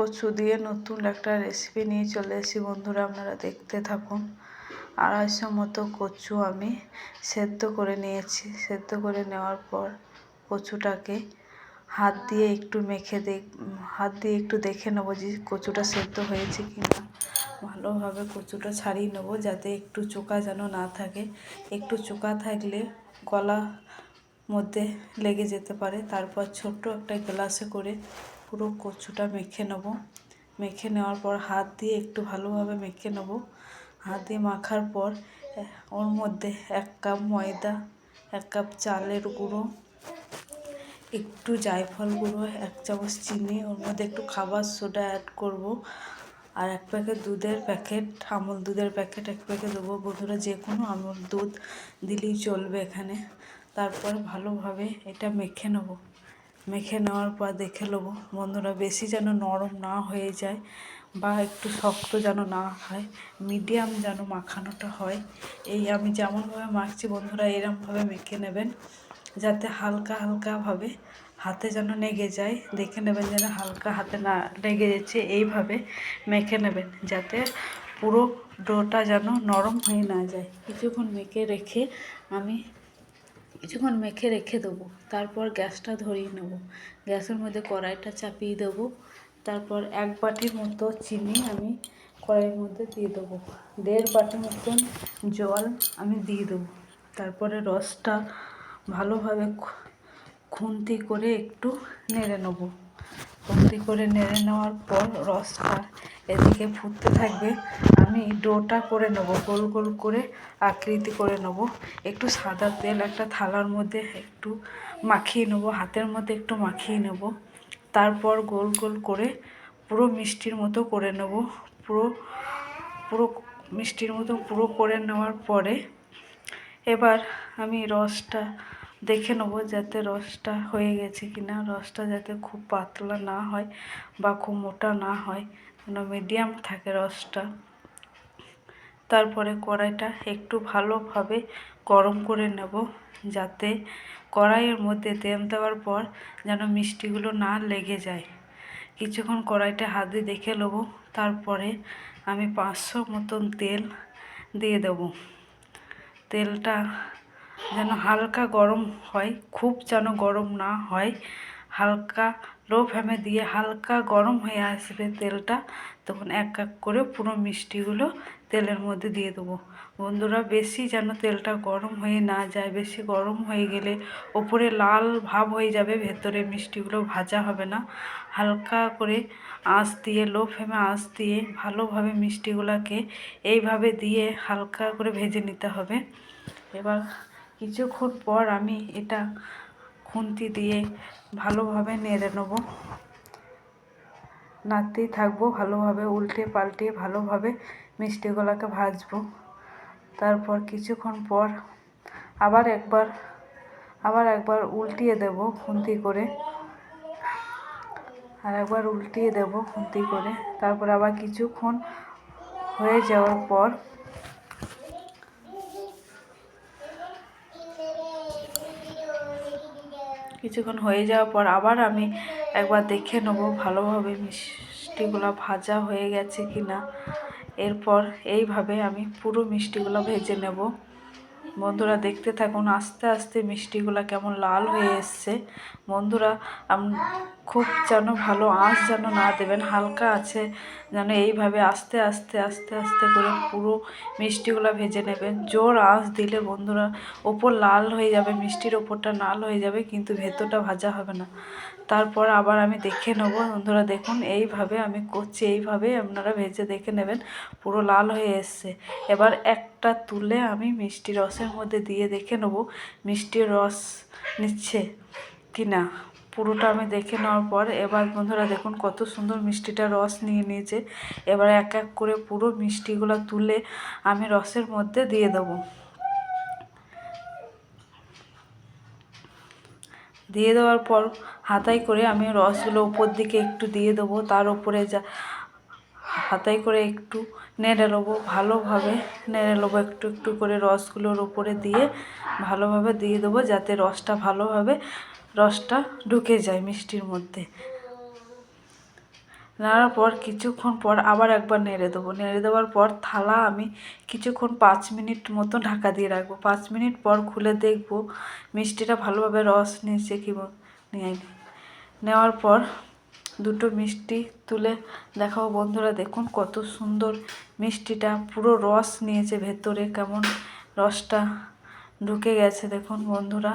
কচু দিয়ে নতুন একটা রেসিপি নিয়ে চলে এসেছি বন্ধুরা, আপনারা দেখতে থাকুন। আড়াইশো মতো কচু আমি সেদ্ধ করে নিয়েছি। সেদ্ধ করে নেওয়ার পর কচুটাকে হাত দিয়ে একটু মেখে দেখ, হাত দিয়ে একটু দেখে নেব যে কচুটা সেদ্ধ হয়েছে কি না ভালোভাবে কচুটা ছাড়িয়ে নেব যাতে একটু চোকা যেন না থাকে। একটু চোকা থাকলে গলা মধ্যে লেগে যেতে পারে। তারপর ছোট্ট একটা গ্লাসে করে পুরো কচুটা মেখে নেব। মেখে নেওয়ার পর হাত দিয়ে একটু ভালোভাবে মেখে নেব। হাত দিয়ে মাখার পর ওর মধ্যে এক কাপ ময়দা, এক কাপ চালের গুঁড়ো, একটু জায়ফল গুঁড়ো, এক চামচ চিনি, ওর মধ্যে একটু খাবার সোডা অ্যাড করব। আর এক প্যাকেট দুধের প্যাকেট, আমুল দুধের প্যাকেট এক প্যাকেট দেবো। বন্ধুরা, যে কোনো আমুল দুধ দিলেই চলবে এখানে। তারপর ভালোভাবে এটা মেখে নেব। মেখে নেওয়ার পর দেখে নেব। বন্ধুরা, বেশি যেন নরম না হয়ে যায় বা একটু শক্ত যেন না হয়, মিডিয়াম যেন মাখানোটা হয়, এই আমি যেমনভাবে মাখছি বন্ধুরা, এরমভাবে মেখে নেবেন, যাতে হালকা হালকাভাবে হাতে যেন লেগে যায়, দেখে নেবেন যেন হালকা হাতে না লেগে যাচ্ছে, এইভাবে মেখে নেবেন, যাতে পুরো ডোটা যেন নরম হয়ে না যায়। কিছুক্ষণ মেখে রেখে আমি কিছুক্ষণ মেখে রেখে দেবো, তারপর গ্যাসটা ধরিয়ে নেব। গ্যাসের মধ্যে কড়াইটা চাপিয়ে দেবো, তারপর এক বাটির মতো চিনি আমি কড়াইয়ের মধ্যে দিয়ে দেবো। দেড় বাটি মতন জল আমি দিয়ে দেবো। তারপরে রসটা ভালোভাবে খুন্তি করে একটু নেড়ে নেব। খুন্তি করে নেড়ে নেওয়ার পর রসটা এদিকে ফুটতে থাকবে। আমি ডোটা করে নেব, গোল গোল করে আকৃতি করে নেব। একটু সাদা তেল, একটা থালার মধ্যে একটু মাখিয়ে নেব, হাতের মধ্যে একটু মাখিয়ে নেব। তারপর গোল গোল করে পুরো মিষ্টির মতো করে নেব। পুরো পুরো মিষ্টির মতো পুরো করে নেওয়ার পরে এবার আমি রসটা দেখে নেব যাতে রসটা হয়ে গেছে কি না। রসটা যাতে খুব পাতলা না হয় বা খুব মোটা না হয়, যেন মিডিয়াম থাকে রসটা। তারপরে কড়াইটা একটু ভালোভাবে গরম করে নেব, যাতে কড়াইয়ের মধ্যে তেল দেওয়ার পর যেন মিষ্টিগুলো না লেগে যায়। কিছুক্ষণ কড়াইটা হাত দেখে নেব, তারপরে আমি পাঁচশো মতন তেল দিয়ে দেবো। তেলটা যেন হালকা গরম হয়, খুব যেন গরম না হয়। হালকা লো ফ্লেমে দিয়ে হালকা গরম হয়ে আসবে তেলটা, তখন এক এক করে পুরো মিষ্টিগুলো তেলের মধ্যে দিয়ে দেবো। বন্ধুরা, বেশি যেন তেলটা গরম হয়ে না যায়, বেশি গরম হয়ে গেলে ওপরে লাল ভাব হয়ে যাবে, ভেতরে মিষ্টিগুলো ভাজা হবে না। হালকা করে আঁচ দিয়ে লো ফ্লেমে আঁচ দিয়ে ভালোভাবে মিষ্টিগুলোকে এইভাবে দিয়ে হালকা করে ভেজে নিতে হবে। এবার কিছুক্ষণ পর আমি এটা খুন্তি দিয়ে ভালোভাবে নেড়ে নেব। নাড়তেই থাকব, ভালোভাবে উল্টে পাল্টে ভালোভাবে মিষ্টিগুলোকে ভাজবো। তারপর কিছুক্ষণ পর আবার একবার আবার একবার উল্টিয়ে দেব খুন্তি করে। আর একবার উল্টিয়ে দেব খুন্তি করে। তারপর আবার কিছুক্ষণ হয়ে যাওয়ার পর কিছুক্ষণ হয়ে যাওয়ার পর আবার আমি একবার দেখে নেব ভালোভাবে মিষ্টিগুলো ভাজা হয়ে গেছে কি না এরপর এইভাবে আমি পুরো মিষ্টিগুলো ভেজে নেব। বন্ধুরা দেখতে থাকুন, আস্তে আস্তে মিষ্টিগুলো কেমন লাল হয়ে এসছে। বন্ধুরা খুব যেন ভালো আঁচ যেন না দেবেন, হালকা আছে, যেন এইভাবে আস্তে আস্তে আস্তে আস্তে করে পুরো মিষ্টিগুলো ভেজে নেবেন। জোর আঁচ দিলে বন্ধুরা ওপর লাল হয়ে যাবে, মিষ্টির ওপরটা লাল হয়ে যাবে, কিন্তু ভেতরটা ভাজা হবে না। তারপর আবার আমি দেখে নেব, বন্ধুরা দেখুন, এইভাবে আমি করছি, এইভাবে আপনারা ভেজে দেখে নেবেন, পুরো লাল হয়ে এসছে। এবার একটা তুলে আমি মিষ্টি রসের মধ্যে দিয়ে দেখে নেব মিষ্টির রস নিচ্ছে কি না। পুরোটা আমি দেখে নেওয়ার পর, এবার বন্ধুরা দেখুন কত সুন্দর মিষ্টিটা রস নিয়ে নিয়েছে। এবার এক এক করে পুরো মিষ্টিগুলো তুলে আমি রসের মধ্যে দিয়ে দেবো। দিয়ে দেওয়ার পর হাতায় করে আমি রসগুলো উপর দিকে একটু দিয়ে দেবো, তার উপরে যা হাতায় করে একটু নেড়ে নেব, ভালোভাবে নেড়ে নেব, একটু একটু করে রসগুলোর উপরে দিয়ে ভালোভাবে দিয়ে দেবো যাতে রসটা ভালোভাবে রসটা ঢুকে যায় মিষ্টির মধ্যে। নাড়ার পর কিছুক্ষণ পর আবার একবার নেড়ে দেবো। নেড়ে দেওয়ার পর থালা আমি কিছুক্ষণ পাঁচ মিনিট মতো ঢাকা দিয়ে রাখব। পাঁচ মিনিট পর খুলে দেখব মিষ্টিটা ভালোভাবে রস নিয়েছে কি নেওয়ার পর দুটো মিষ্টি তুলে দেখাও। বন্ধুরা, দেখুন কত সুন্দর মিষ্টিটা। পুরো রস নিয়েছে ভেতরে, কেমন রসটা ঢুকে গেছে। দেখুন বন্ধুরা,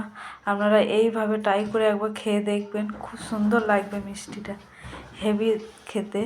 আপনারা এইভাবে ট্রাই করে একবার খেয়ে দেখবেন। খুব সুন্দর লাগবে মিষ্টিটা। হেভি খেতে।